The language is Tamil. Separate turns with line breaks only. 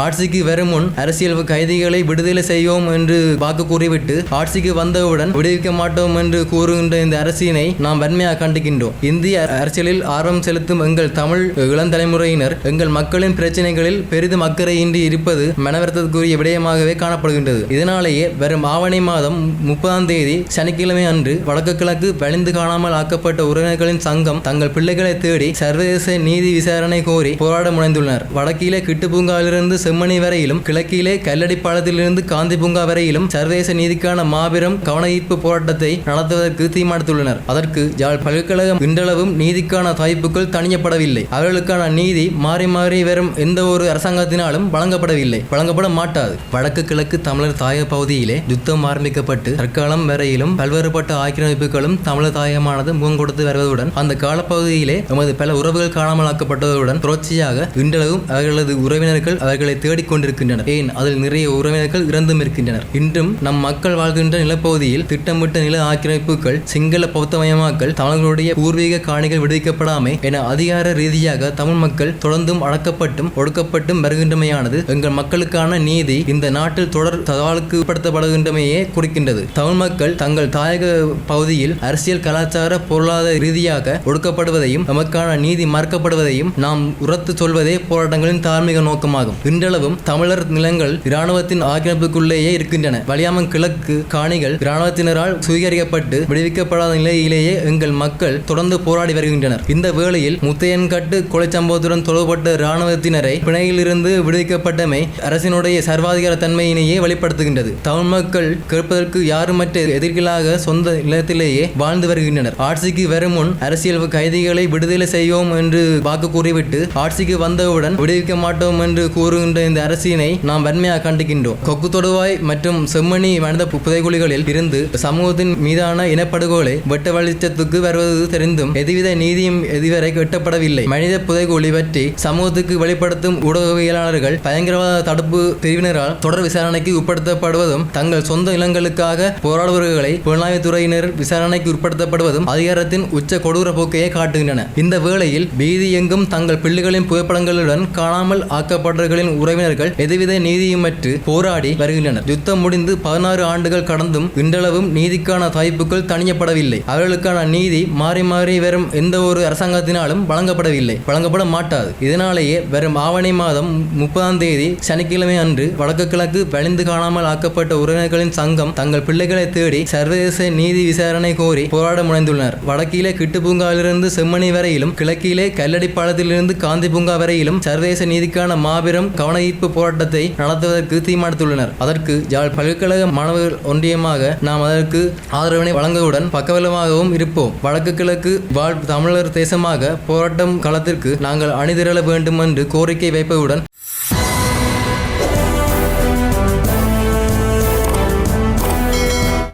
ஆட்சிக்கு வரும் முன் அரசியல் கைதிகளை விடுதலை செய்வோம் என்று வாக்கு கூறிவிட்டு ஆட்சிக்கு வந்தவுடன் விடுவிக்க மாட்டோம் என்று கூறுகின்ற இந்த அரசினை நாம் வன்மையாக கண்டிக்கின்றோம். இந்திய அரசியலில் ஆர்வம் செலுத்தும் எங்கள் தமிழ் இளந்தலைமுறையினர் எங்கள் மக்களின் பிரச்சனைகளில் பெரிதும் அக்கறையின்றி இருப்பது மனவரத்திற்குரிய விடயமாகவே காணப்படுகின்றது. இதனாலேயே வரும் ஆவணி மாதம் முப்பதாம் தேதி சனிக்கிழமை அன்று வடக்கு கிழக்கு வலிந்து காணாமல் ஆக்கப்பட்ட உறவினர்களின் சங்கம் தங்கள் பிள்ளைகளை தேடி சர்வதேச நீதி விசாரணை கோரி போராட முனைந்துள்ளனர். வடக்கிலே கிட்டு செம்மணி வரையிலும் கிழக்கிலே கல்லடி பாலத்திலிருந்து காந்தி பூங்கா வரையிலும் சர்வதேச நீதிக்கான மாபெரும் கவனஈர்ப்பு போராட்டத்தை நடத்துவதற்கு தீர்மானித்துள்ளனர். அதற்கு யாழ் பல்கலைக்கழகம் இன்றளவும் நீதிக்கான தாய்ப்புகள் தணியப்படவில்லை அவர்களுக்கான நீதி மாறி மாறி வரும் எந்த ஒரு அரசாங்கத்தினாலும் வழங்கப்படவில்லை. வழங்கப்பட மாட்டாது. வடக்கு கிழக்கு தமிழர் தாய பகுதியிலே யுத்தம் ஆரம்பிக்கப்பட்டு தற்காலம் வரையிலும் பல்வேறுபட்ட ஆக்கிரமிப்புகளும் தமிழர் தாயமானது முகம் கொடுத்து வருவதுடன் அந்த காலப்பகுதியிலே நமது பல உறவுகள் காணாமலாக்கப்பட்டதுடன் தொடர்ச்சியாக இன்றளவும் அவர்களது உறவினர்கள் அவர்கள் தேடிக்கொண்டிருக்கின்றனர். ஏன்? அதில் நிறைய உறவினர்கள் இறந்தும் இருக்கின்றனர். இன்றும் நம் மக்கள் வாழ்கின்ற நிலப்பகுதியில் திட்டமிட்ட நில ஆக்கிரமிப்புகள் சிங்கள பௌத்தமயமாக்கல் தமிழர்களுடைய பூர்வீக காணிகள் விடுவிக்கப்படாமை என அதிகார ரீதியாக தமிழ் மக்கள் தொடர்ந்தும் அடக்கப்பட்டும் ஒடுக்கப்பட்டும் வருகின்றமையானது எங்கள் மக்களுக்கான நீதி இந்த நாட்டில் தொடர் சவாலுக்கு உட்படுத்தப்படுகின்றமையே குறிக்கின்றது. தமிழ் மக்கள் தங்கள் தாயக பகுதியில் அரசியல் கலாச்சார பொருளாதார ரீதியாக ஒடுக்கப்படுவதையும் நமக்கான நீதி மறுக்கப்படுவதையும் நாம் உரத்து சொல்வதே போராட்டங்களின் தார்மீக நோக்கமாகும். இன்றளவும் தமிழர் நிலங்கள் இராணுவத்தின் ஆக்கிரமிப்புக்குள்ளேயே இருக்கின்றன. வலியாமன் கிழக்கு காணிகள் இராணுவத்தினரால் சுவீகரிக்கப்பட்டு விடுவிக்கப்படாத நிலையிலேயே எங்கள் மக்கள் தொடர்ந்து போராடி வருகின்றனர். இந்த வேளையில் முத்தையன்கட்டு கொலை சம்பவத்துடன் தொடர்பட்ட இராணுவத்தினரை பிணையிலிருந்து விடுவிக்கப்பட்டமை அரசினுடைய சர்வாதிகார தன்மையினையே வெளிப்படுத்துகின்றது. தமிழ் மக்கள் கேட்பதற்கு யாருமற்ற எதிர்களாக சொந்த நிலத்திலேயே வாழ்ந்து வருகின்றனர். ஆட்சிக்கு வரும் முன் அரசியல் கைதிகளை விடுதலை செய்வோம் என்று வாக்கு கூறிவிட்டு ஆட்சிக்கு வந்தவுடன் விடுவிக்க மாட்டோம் என்று கூறுகின்ற இந்த அரசினை நாம் வன்மையாக கண்டுகின்றோம். கொக்கு தொடுவாய் மற்றும் செம்மணி மனித புதைகுழிகளில் இருந்து சமூகத்தின் மீதான இனப்படுகொலை வெட்ட வெளிச்சத்துக்கு வருவது தெரிந்தும் எதுவித நீதியும் இதுவரை எட்டப்படவில்லை மனித புதைகுழி பற்றி சமூகத்துக்கு வெளிப்படுத்தும் ஊடகவியலாளர்கள் பயங்கரவாத தடுப்பு பிரிவினரால் தொடர் விசாரணைக்கு உட்படுத்தப்படுவதும் தங்கள் சொந்த இனங்களுக்காக போராடுபவர்களை புலனாய்வுத்துறையினர் விசாரணைக்கு உட்படுத்தப்படுவதும் அதிகாரத்தின் உச்ச கொடூர போக்கையே காட்டுகின்றன. இந்த வேளையில் பீதி எங்கும் தங்கள் பிள்ளைகளின் புகைப்படங்களுடன் காணாமல் ஆக்கப்பட்டவர்களின் உறவினர்கள் எதுவித நீதியுமற்று போராடி வருகின்றனர். யுத்தம் முடிந்து பதினாறு ஆண்டுகள் கடந்தும் இன்றளவும் நீதிக்கான தாய்ப்புகள் தணியப்படவில்லை அவர்களுக்கான நீதி மாறி மாறி வரும் எந்த ஒரு அரசாங்கத்தினாலும் வழங்கப்படவில்லை. வழங்கப்பட மாட்டாது. இதனாலேயே வரும் ஆவணி மாதம் முப்பதாம் தேதி சனிக்கிழமை அன்று வடக்கு கிழக்கு வலிந்து காணாமல் ஆக்கப்பட்ட உறவினர்களின் சங்கம் தங்கள் பிள்ளைகளை தேடி சர்வதேச நீதி விசாரணை கோரி போராட முனைந்துள்ளனர். வடக்கிலே கிட்டு பூங்காவிலிருந்து செம்மணி வரையிலும் கிழக்கிலே கல்லடி பாலத்திலிருந்து காந்தி பூங்கா வரையிலும் சர்வதேச நீதிக்கான மாபெரும் கவனஈர்ப்பு போராட்டத்தை நடத்துவதற்கு தீர்மானித்துள்ளனர். அதற்கு யாழ் பல்கலைக்கழக மாணவர்கள் ஒன்றியமாக நாம் அதற்கு ஆதரவினை வழங்குவதுடன் பக்கபலமாகவும் இருப்போம். வடக்கு கிழக்கு வாழ் தமிழர் தேசமாக போராட்டம் களத்திற்கு நாங்கள் அணிதிரள வேண்டும் என்று கோரிக்கை வைப்பதுடன்